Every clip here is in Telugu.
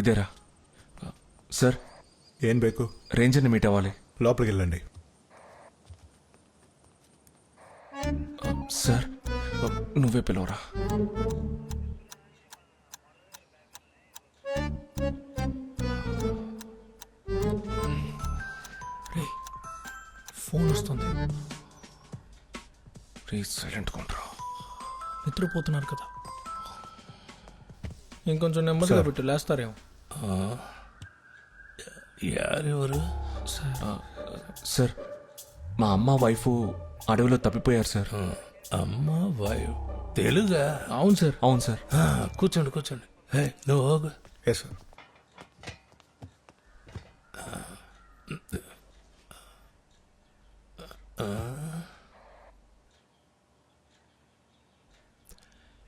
ఇదేరా. సార్ ఏం ಬೇಕು రేంజర్ని మీట్ అవ్వాలి. లోపలికి వెళ్ళండి సార్ నువ్వే పిలవరా. ఫోన్ వస్తుంది. ప్లీజ్ సైలెంట్ కొంటారా నిద్రపోతున్నారు కదా. ఇంకొంచెం నెమ్మదిగా. పెట్టు లేస్తారేమో. యారెవరు? సార్. మా అమ్మ వైఫ్ అడవిలో తప్పిపోయారు సార్. అమ్మ వాయు తెలుగా అవును సార్. అవును సార్. కూర్చోండి కూర్చోండి. హే నువ్వు ಹೋಗು. ఎస్ సార్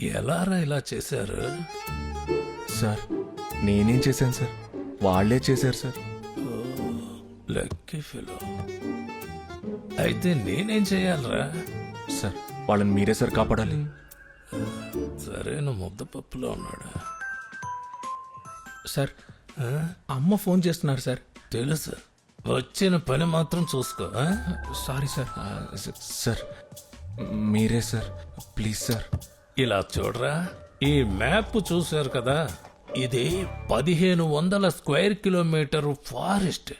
ఎలారా ఇలా చేశారు? సార్ నేనేం చేశాను సార్? వాళ్ళే చేశారు సార్. Lucky fellow. అయితే నేనేం చేయాలరా? సార్ వాళ్ళని మీరే సార్ కాపాడాలి. సరైన ముద్దపప్పులో ఉన్నాడు. సార్? అమ్మ ఫోన్ చేస్తున్నారు సార్. తెలుసు వచ్చిన పని మాత్రం చూసుకో? Sorry sir. సార్ మీరే సార్ ప్లీజ్ సార్. ఇలా చూడరా ఈ మ్యాప్ చూశారు కదా? ఇది పదిహేను వందల స్క్వేర్ కిలోమీటర్ ఫారెస్ట్.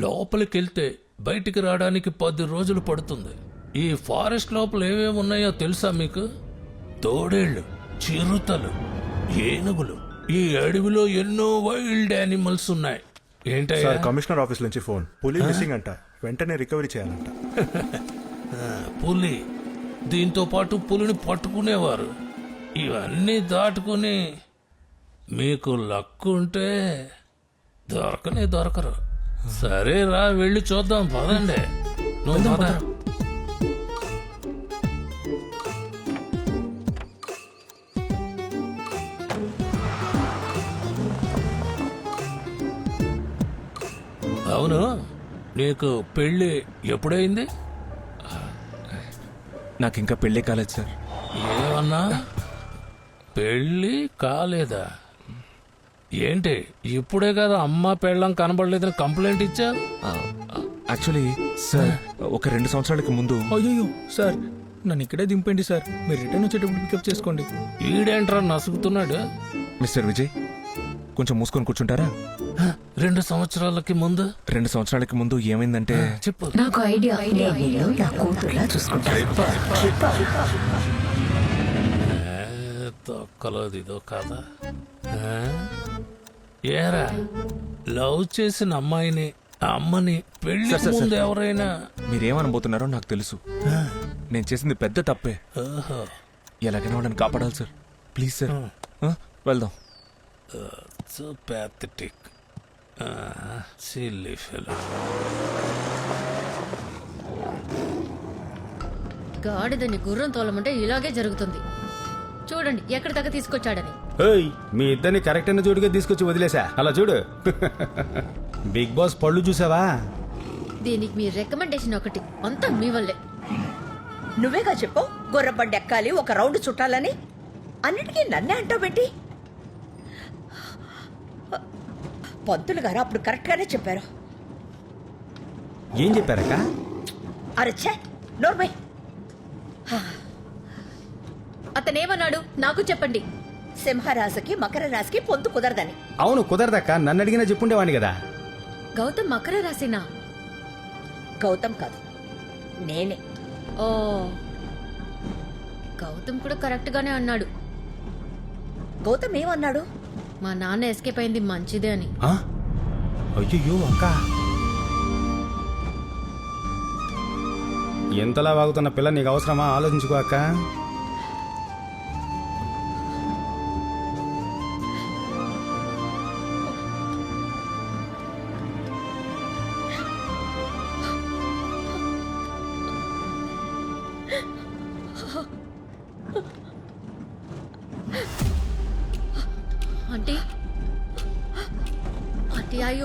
లోపలికి వెళ్తే బయటికి రావడానికి పది రోజులు పడుతుంది. ఈ ఫారెస్ట్ లోపల ఏమేమి ఉన్నాయో తెలుసా మీకు? తోడేళ్ళు చిరుతలు ఏనుగులు. ఈ అడవిలో ఎన్నో వైల్డ్ యానిమల్స్ ఉన్నాయి. ఏంటయ్యా? సార్ కమిషనర్ ఆఫీస్ నుంచి ఫోన్. పులి మిస్సింగ్ అంట. వెంటనే రికవరీ చేయాలంట. పులి. దీంతో పాటు పులిని పట్టుకునేవారు. ఇవన్నీ దాటుకుని మీకు లక్కు ఉంటే దొరకనే దొరకరు. సరే రా వెళ్ళి చూద్దాం పదండి. నువ్వు పద. అవును నీకు పెళ్ళి ఎప్పుడైంది? నాకు ఇంకా పెళ్ళే కాలేదు సార్. ఏమన్నా? పెళ్ళి కాలేదా? ఏంటి? ఇప్పుడే కదా అమ్మ పెళ్ళం కనబడలేదని కంప్లైంట్ ఇచ్చా యాక్చువల్లీ సార్ ఒక రెండు సంవత్సరాలకి ముందు అయ్యో సార్ నన్ను ఇక్కడే దింపండి సార్. మీరు రిటర్న్ వచ్చేటప్పుడు పికప్ చేసుకోండి. ఈడేంట్రా నసుగుతున్నాడు? మిస్టర్ విజయ్ కొంచెం మూసుకొని కూర్చుంటారా? రెండు సంవత్సరాలకి ముందు? రెండు సంవత్సరాలకి ముందు ఏమైందంటే చెప్పు. నాకు ఐడియా నా కూతుర్లా తొక్కలోది ఇదో కాదా? ఏరా లవ్ చేసిన అమ్మాయిని అమ్మని పెళ్ళి సార్, సార్, ముందు సార్. ఎవరైనా మీరేమనబోతున్నారో నాకు తెలుసు. నేను చేసింది పెద్ద తప్పే. ఓహో. ఎలాగైనా వాళ్ళని కాపాడాలి సార్. Please sir. ఆ, వెళ్దాం. So pathetic. Ah, silly fellow. గాడిదని గుర్రం తోలమంటే ఇలాగే జరుగుతుంది. చూడండి ఎక్కడి దాకా తీసుకొచ్చాడని. ఏయ్ మీ ఇద్దరిని కరెక్ట్ అయిన జోడిగా తీసుకొచ్చి వదిలేసా? అలా చూడు. బిగ్ బాస్ పళ్ళు చూసావా? దీనికి మీ రికమెండేషన్ ఒకటి. అంతా మీ వల్లే. నువ్వేగా చెప్పు? గుర్రబండి ఎక్కాలి ఒక రౌండ్ చుట్టాలని? అన్నిటికీ నన్నే అంటావు పెట్టి పంతులు గారు అప్పుడు కరెక్ట్ గానే చెప్పారు. ఏం చెప్పారక్క? అరచ్చే నోర్మై. అతనేమన్నాడు? నాకు చెప్పండి. సింహరాశికి మకర రాశికి పొంతు కుదరదని. అవును కుదరదక్క. నన్ను అడిగినా చెప్పుండేవాడిని కదా. గౌతమ్ మకర రాసినా గౌతమ్ కాదు. నేనే. ఓ. గౌతమ్ కూడా కరెక్ట్ గానే అన్నాడు. గౌతమ్ ఏమన్నాడు? మా నాన్న ఎస్కేప్ అయింది మంచిదే అని. ఆ? అయ్యయ్యో అక్క. ఎంతలా వాగుతున్న పిల్ల నీకు అవసరమా? ఆలోచించుకో అక్క.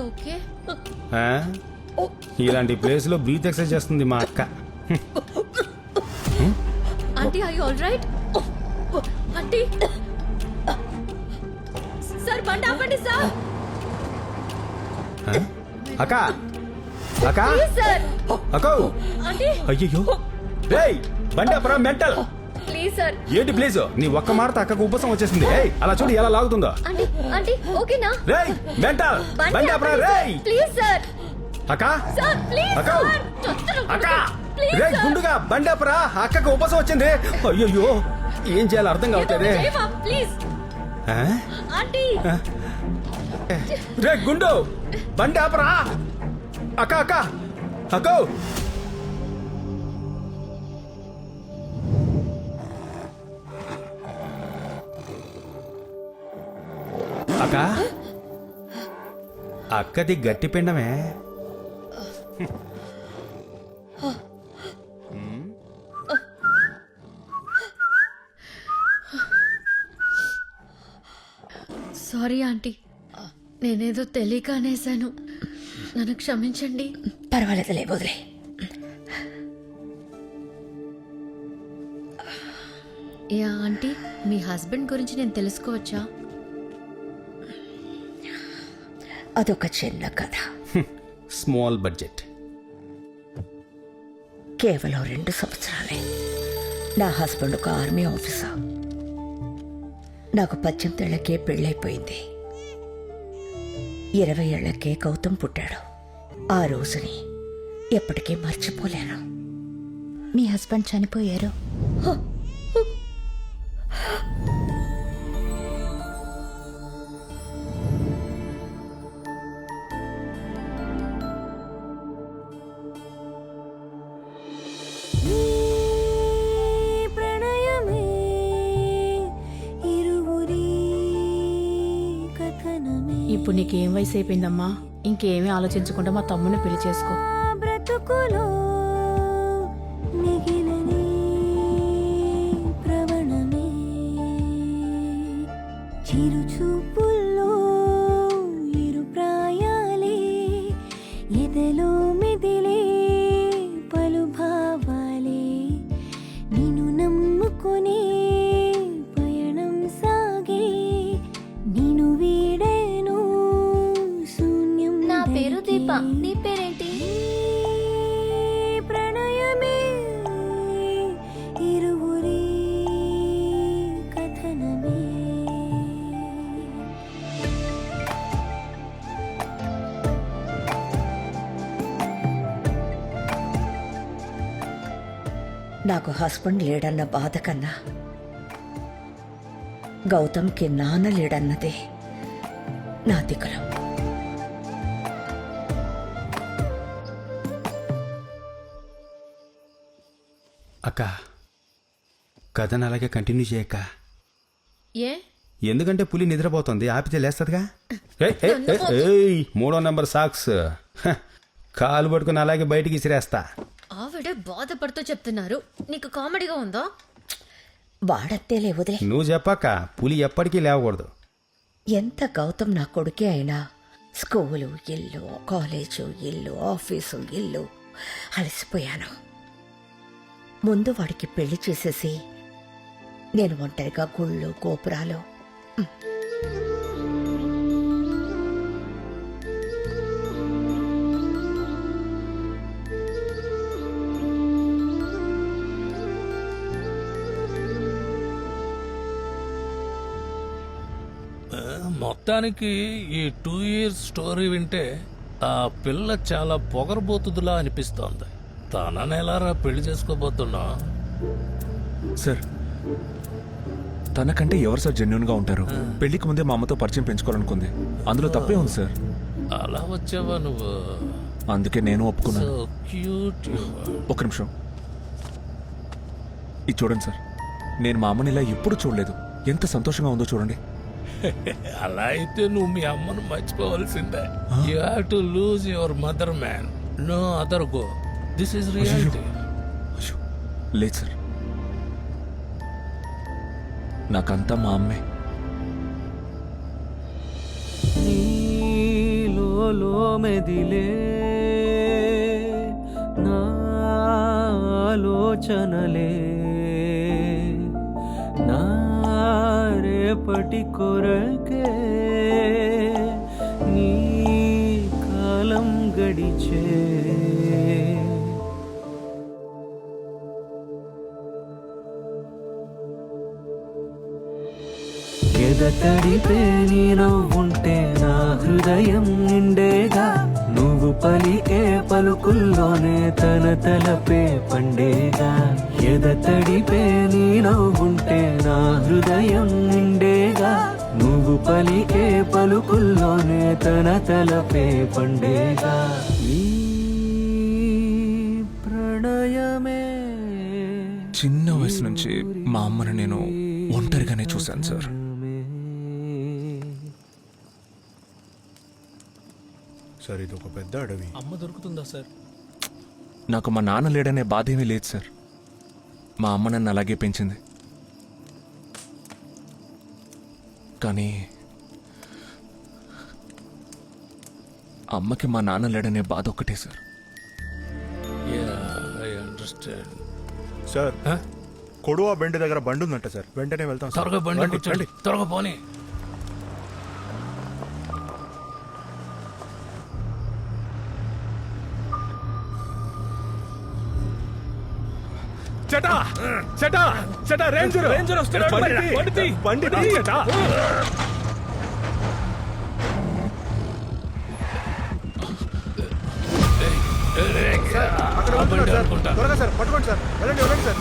ఓకే. ఆ? ఇలాంటి ప్లేస్లో బ్రీత్ ఎక్సర్సైజ్ చేస్తుంది మా అక్క. ఆంటీ అయ్యో ఆల్ రైట్ ఆంటీ. సార్ బండి ఆపండి సార్. ఆ? అక్క. అక్క. సార్ అక్క. ఆంటీ రేయ్ బండి అప్పురా మెంటల్. ప్లీజ్ సార్ ఏంటి ప్లీజ్ నీ ఒక్క మాటతో అక్కకు ఉపసం వచ్చేసింది. ఏయ్ అలా చూడు ఎలా లాగుతుందో. ఆంటీ ఆంటీ ఓకేనా? రేయ్ మెంటల్ బండి అప్పురా రేయ్. ప్లీజ్ సార్ అక్క? సార్ ప్లీజ్ అక్క? అక్క? రేయ్ గుండుగా బండి అప్పురా అక్కకు ఉపసం వచ్చింది. అయ్యో ఏం చేయాలో అర్థం కావట్లేదే. ప్లీజ్? ఆంటీ. రే గుండు బండి ఆపరా. అక్క అక్క అక్క. అక్క? అక్కది గట్టి పిండమే. Sorry aunty. నేనేదో తెలియక అనేశాను. నన్ను క్షమించండి. పర్వాలేదులే వదిలే. యా ఆంటీ మీ హస్బెండ్ గురించి నేను తెలుసుకోవచ్చా? అదొక చిన్న కథ. Small budget. కేవలం రెండు సంవత్సరాలే. నా హస్బెండ్ ఒక ఆర్మీ ఆఫీసర్. నాకు పద్దెనిమిది ఏళ్ళకే పెళ్ళైపోయింది. ఇరవై ఏళ్ళకే గౌతమ్ పుట్టాడు. ఆ రోజుని ఎప్పటికీ మర్చిపోలేను. మీ హస్బెండ్ చనిపోయారు. ఇప్పుడు నీకేం వయసు అయిపోయిందమ్మా ఇంకేమీ ఆలోచించకుండా మా తమ్ముని పెళ్ళి చేసుకో. బ్రతుకులో ప్రవణమే. చిరుచూపు పేరేంటి? ప్రణయమే ఇరువురి కథనమే. నాకు హస్బెండ్ లేడన్న బాధ కన్నా గౌతమ్కి నాన్న లేడన్నదే నా దిగులు. అక్క. కథను అలాగే కంటిన్యూ చేయక్క. ఏ? ఎందుకంటే పులి నిద్రపోతుంది ఆపితే లేస్తుందిగా? ఏయ్, ఏయ్, ఏయ్, ఏయ్, మూడో నెంబర్ సాక్స్. కాలు పట్టుకుని అలాగే బయటికి ఇసిరేస్తా ఆవిడ బాధపడుతూ చెప్తున్నారు. నీకు కామెడీగా ఉందా? వాడత్తేలే వదిలే. నువ్వు చెప్పాక పులి ఎప్పటికీ లేవకూడదు. ఎంత గౌతమ్ నా కొడుకే అయినా స్కూలు ఇల్లు కాలేజు ఇల్లు ఆఫీసు ఇల్లు అలసిపోయాను. ముందు వాడికి పెళ్ళి చేసేసి నేను ఒంటరిగా గుళ్ళు గోపురాలు. మొత్తానికి ఈ టూ ఇయర్స్ స్టోరీ వింటే ఆ పిల్ల చాలా పొగరబోతుదిలా అనిపిస్తోంది. తనని ఎలారా పెళ్ళి చేసుకోబోతున్నా? సార్ తనకంటే ఎవరు సార్ జెన్యున్గా ఉంటారు? పెళ్ళికి ముందే మా అమ్మతో పరిచయం పెంచుకోవాలనుకుంది. అందులో తప్పే ఉంది సార్. అలా వచ్చావా నువ్వు? అందుకే నేను ఒప్పుకున్నాను ఒక నిమిషం. ఇది చూడండి సార్. నేను మా అమ్మని ఇలా ఎప్పుడు చూడలేదు. ఎంత సంతోషంగా ఉందో చూడండి. అలా అయితే నువ్వు మీ అమ్మను మర్చిపోవలసిందే. You have to lose your mother man no other go this is reality అయ్యో, లేదు సార్. నాకంతా మా అమ్మే. నీలో మెదిలే నా ఆలోచనలే నా రేపటి కొరకే నీ నడిచే ఎదతడిపే నీ నవ్వుంటే నా హృదయం నిండేగా. నువ్వు పలికే పలుకుల్లోనే తన తలపే పండేగా. ఎదతడిపే నీ నవ్వుంటే నా హృదయం నిండేగా. నువ్వు పలికే పలుకుల్లోనే తన తలపే పండేగా. ఈ ప్రణయమే చిన్న వయసు నుంచి మా అమ్మను నేను ఒంటరిగానే చూశాను సార్. సార్ ఇది ఒక పెద్ద అడవి. అమ్మ దొరుకుతుందా సార్? నాకు మా నాన్న లేడనే బాధ ఏమీ లేదు సార్. మా అమ్మ నన్ను అలాగే పెంచింది. కానీ అమ్మకి మా నాన్న లేడనే బాధ ఒక్కటే సార్. ఐ అండర్స్టాండ్ సార్ కొడువా బెండ్ దగ్గర బండి ఉందంట సార్. వెంటనే వెళ్తాం సార్. త్వరగా బండి రండి, కూర్చోండి. రండి. త్వరగా పోనీ. చటా చటా చటా రేంజర్. రేంజర్ వస్తున్నాడు. బండి బండి చటా. త్వరగా సార్ పట్టుకోండి సార్. వెళ్ళండి వెళ్ళండి సార్.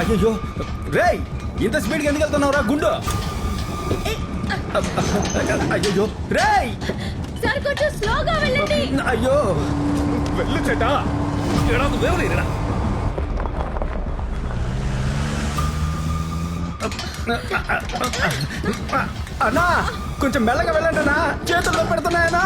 అయ్యో రేయ్ ఇంత స్పీడ్గా ఎందుకు వెళ్తున్నావు రా గుండు అయ్యో రేయ్. సార్ కొంచెం స్లోగా వెళ్ళండి. అయ్యో. వెళ్ళు చటా అన్నా కొంచెం మెల్లగా వెళ్ళండి అన్నా. చేతుల్లో పెడుతున్నాయనా